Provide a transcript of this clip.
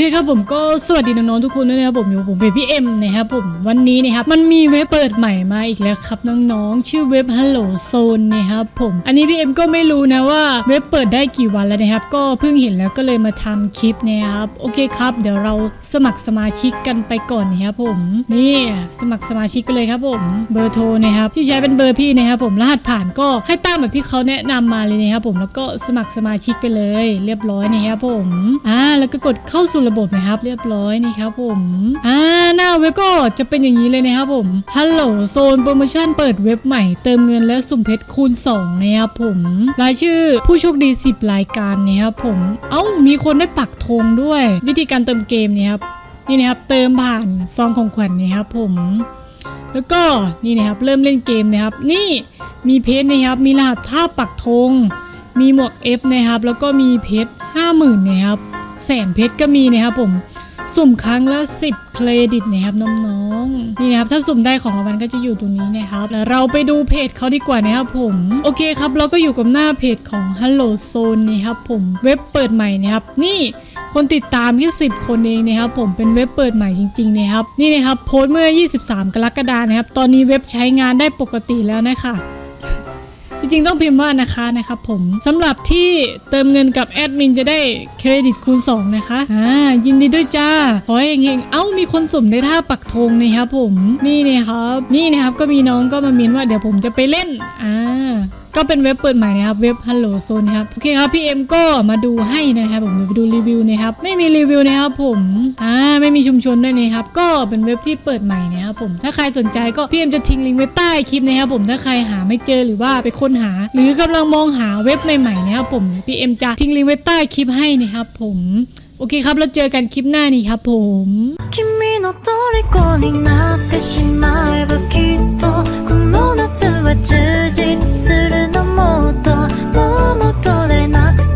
โอเคครับผมก็สวัสดีน้องๆทุกคนด้วยนะครับผมอยู่ผมเป็นพี่เอ็มนะครับผมวันนี้นะครับมันมีเว็บเปิดใหม่มาอีกแล้วครับน้องๆชื่อเว็บ Hello Zone นะครับผมอันนี้พี่เอ็มก็ไม่รู้นะว่าเว็บเปิดได้กี่วันแล้วนะครับ ก็เพิ่งเห็นแล้วก็เลยมาทำคลิปนะครับโอเคครับ เดี๋ยวเราสมัครสมาชิกกันไปก่อนนะครับผมนี่สมัครสมาชิกไปเลยครับผมเบอร์โทรนะครับที่ใช้เป็นเบอร์พี่นะครับผมรหัสผ่านก็ให้ตั้งแบบที่เขาแนะนำมาเลยนะครับผมแล้วก็สมัครสมาชิกไปเลย เรียบร้อยนะครับผมอ่าแล้วก็กดเข้าสู่ระบบนะครับเรียบร้อยนี่ครับผมอ่าหน้าเว็บก็จะเป็นอย่างนี้เลยนะครับผมฮัลโหลโซนโปรโมชั่นเปิดเว็บใหม่เติมเงินและสุ่มเพชรคูณ2นะครับผมรายชื่อผู้โชคดี 10 รายการนะครับผมเอ้ามีคนได้ปักธงด้วย วิธีการเติมเกมเนี่ยครับนี่นะครับเติมผ่านซองของขวัญนี่ครับผมแล้วก็นี่นะครับเริ่มเล่นเกมนะครับ นี่มีเพชรนะครับ มีรหัสท่าปักธงมีหมวก F นะครับ แล้วก็มีเพชร50,000นะครับ แสนเพชรก็มีนะครับผมสุ่มครั้งละ 10 เครดิตนะครับน้องๆนี่นะครับถ้าสุ่มได้ของรางวัลก็จะอยู่ตรงนี้นะครับ แล้วเราไปดูเพจเขาดีกว่านะครับผมโอเคครับเราก็อยู่กับหน้าเพจของ Hello Zone นะครับผมเว็บเปิดใหม่นะครับ นี่คนติดตามแค่10 คนเองนะครับผมเป็นเว็บเปิดใหม่จริงๆนะครับนี่นะครับโพสต์เมื่อ 23 กรกฎาคมนะครับตอนนี้เว็บใช้งานได้ปกติแล้วนะคะ จริงๆต้องพิมพ์ว่านะคะนะครับผมสำหรับที่เติมเงินกับแอดมินจะได้เครดิตคูณ 2 นะคะอ่ายินดีด้วยจ้าขอให้เฮงๆเอ้ามีคนสุ่มในท่าปักธงนะครับผมนี่นะครับนี่นะครับก็มีน้องก็มาเมนว่าเดี๋ยวผมจะไปเล่นอ่า ก็เป็นเว็บเปิดใหม่นะครับเว็บ Hello Zone นะครับโอเคครับพี่เอ็มก็มาดูให้นะครับผมไปดูรีวิวนะครับไม่มีรีวิวนะครับผมอ่าไม่มีชุมชนด้วยนะครับก็เป็นเว็บที่เปิดใหม่นะครับผมถ้าใครสนใจก็พี่เอ็มจะทิ้งลิงก์ไว้ใต้คลิปนะครับผมถ้าใครหาไม่เจอหรือว่าไปค้นหา หรือกำลังมองหาเว็บใหม่ๆนะครับผมพี่เอ็มจะทิ้งลิงก์ไว้ใต้คลิปให้นะครับผมโอเคครับแล้วเจอกันคลิปหน้านี่ครับผม